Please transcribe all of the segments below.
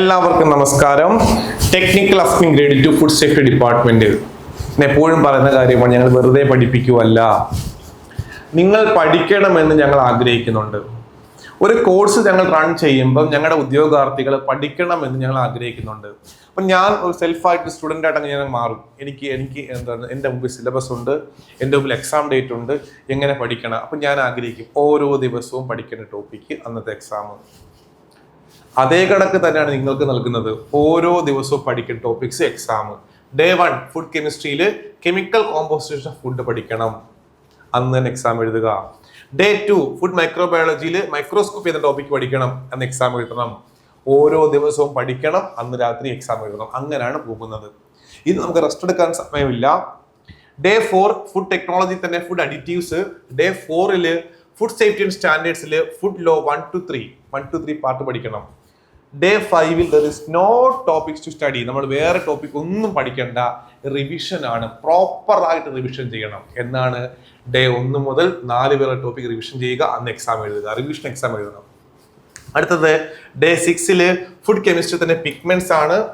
എല്ലാവർക്കും നമസ്കാരം. Technical assistant grade two food safety department എപ്പോഴും പറയുന്ന കാര്യമാണ് ഞങ്ങൾ വെറുതെ പഠിപ്പിക്കുവല്ല. നിങ്ങൾ പഠിക്കണമെന്ന് ഞങ്ങൾ ആഗ്രഹിക്കുന്നുണ്ട്. ഒരു കോഴ്സ് ഞങ്ങൾ റൺ ചെയ്യുമ്പോൾ ഞങ്ങളുടെ ഉദ്യോഗാർത്ഥികൾ പഠിക്കണമെന്ന് ഞങ്ങൾ ആഗ്രഹിക്കുന്നുണ്ട്. അപ്പം ഞാൻ ഒരു സെൽഫായിട്ട് സ്റ്റുഡന്റ് ആയിട്ട് അങ്ങനെ ഞാൻ മാറും. എനിക്ക് എനിക്ക് എന്താണ് എന്റെ മുമ്പിൽ സിലബസ് ഉണ്ട് എന്റെ മുമ്പിൽ എക്സാം ഡേറ്റ് ഉണ്ട് എങ്ങനെ പഠിക്കണം? അപ്പം ഞാൻ ആഗ്രഹിക്കും ഓരോ ദിവസവും പഠിക്കേണ്ട ടോപ്പിക്ക് അന്നത്തെ എക്സാം അതേ കണക്ക് തന്നെയാണ് നിങ്ങൾക്ക് നൽകുന്നത്. ഓരോ ദിവസവും പഠിക്കുന്ന topics exam day one food കെമിസ്ട്രിയിൽ chemical composition of food പഠിക്കണം. അന്ന് തന്നെ എക്സാം എഴുതുക. ഡേ ടു ഫുഡ് മൈക്രോബയോളജിയിൽ മൈക്രോസ്കോപ്പ് എന്ന ടോപ്പിക് പഠിക്കണം. അന്ന് എക്സാം എഴുതണം. ഓരോ ദിവസവും പഠിക്കണം. അന്ന് രാത്രി എക്സാം എഴുതണം. അങ്ങനെയാണ് പോകുന്നത്. ഇത് നമുക്ക് റെസ്റ്റ് എടുക്കാൻ സമയമില്ല. ഡേ ഫോർ ഫുഡ് ടെക്നോളജി തന്നെ ഫുഡ് അഡിറ്റീവ്സ് ഡേ ഫോറിൽ food safety and സ്റ്റാൻഡേർഡ്സിൽ food law one two three one two three part പഠിക്കണം. ഡേ ഫൈവിൽ there is no topics to study നമ്മൾ വേറെ ടോപ്പിക് ഒന്നും പഠിക്കേണ്ട. റിവിഷൻ ആണ്. പ്രോപ്പർ ആയിട്ട് റിവിഷൻ ചെയ്യണം. എന്നാണ് ഡേ ഒന്ന് മുതൽ നാല് വരെ ടോപ്പിക് റിവിഷൻ ചെയ്യുക. അന്ന് എക്സാം എഴുതുക. റിവിഷൻ എക്സാം എഴുതണം. അടുത്തത് ഡേ സിക്സിൽ ഫുഡ് കെമിസ്ട്രി തന്നെ പിഗ്മെന്റ്സ് ആണ്.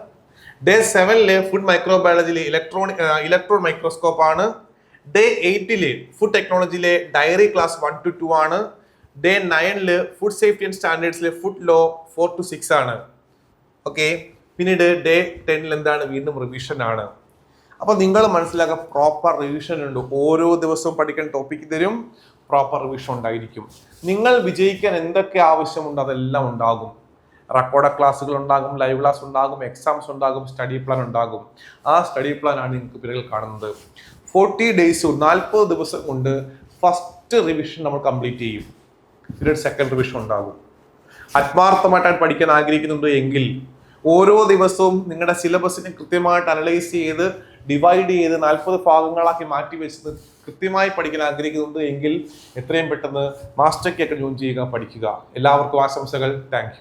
ഡേ സെവനിൽ ഫുഡ് മൈക്രോബയോളജിയിൽ ഇലക്ട്രോണിക് ഇലക്ട്രോൺ മൈക്രോസ്കോപ്പ് ആണ്. ഡേ എയ്റ്റിൽ food ടെക്നോളജിയിലെ dairy class one two two ആണ്. ഡേ നയനിൽ food safety and സ്റ്റാൻഡേർഡ്സിലെ food law four two six ആണ്. ഓക്കെ പിന്നീട് ഡേ ടെന്നിൽ എന്താണ്? വീണ്ടും റിവിഷൻ ആണ്. അപ്പോൾ നിങ്ങൾ മനസ്സിലാക്കുക പ്രോപ്പർ റിവിഷൻ ഉണ്ട്. ഓരോ ദിവസവും പഠിക്കാൻ ടോപ്പിക്ക് തരും. പ്രോപ്പർ റിവിഷൻ ഉണ്ടായിരിക്കും. നിങ്ങൾ വിജയിക്കാൻ എന്തൊക്കെ ആവശ്യമുണ്ട് അതെല്ലാം ഉണ്ടാകും. റെക്കോർഡ് ക്ലാസ്സുകൾ ഉണ്ടാകും ലൈവ് ക്ലാസ് ഉണ്ടാകും എക്സാംസ് ഉണ്ടാകും സ്റ്റഡി പ്ലാൻ ഉണ്ടാകും. ആ സ്റ്റഡി പ്ലാൻ ആണ് നിങ്ങൾക്ക് പിറകിൽ കാണുന്നത്. ഫോർട്ടി ഡേയ്സ് നാൽപ്പത് ദിവസം കൊണ്ട് ഫസ്റ്റ് റിവിഷൻ നമ്മൾ കംപ്ലീറ്റ് ചെയ്യും. പിന്നീട് സെക്കൻഡ് റിവിഷൻ ഉണ്ടാകും. ആത്മാർത്ഥമായിട്ടാണ് പഠിക്കാൻ ആഗ്രഹിക്കുന്നുണ്ട് എങ്കിൽ ഓരോ ദിവസവും നിങ്ങളുടെ സിലബസിനെ കൃത്യമായിട്ട് അനലൈസ് ചെയ്ത് ഡിവൈഡ് ചെയ്ത് നാൽപ്പത് ഭാഗങ്ങളാക്കി മാറ്റി വെച്ചത് കൃത്യമായി പഠിക്കാൻ ആഗ്രഹിക്കുന്നുണ്ട് എങ്കിൽ എത്രയും പെട്ടെന്ന് മാസ്റ്റർ കേക്ക് ജോയിൻ ചെയ്യുക പഠിക്കുക. എല്ലാവർക്കും ആശംസകൾ. താങ്ക്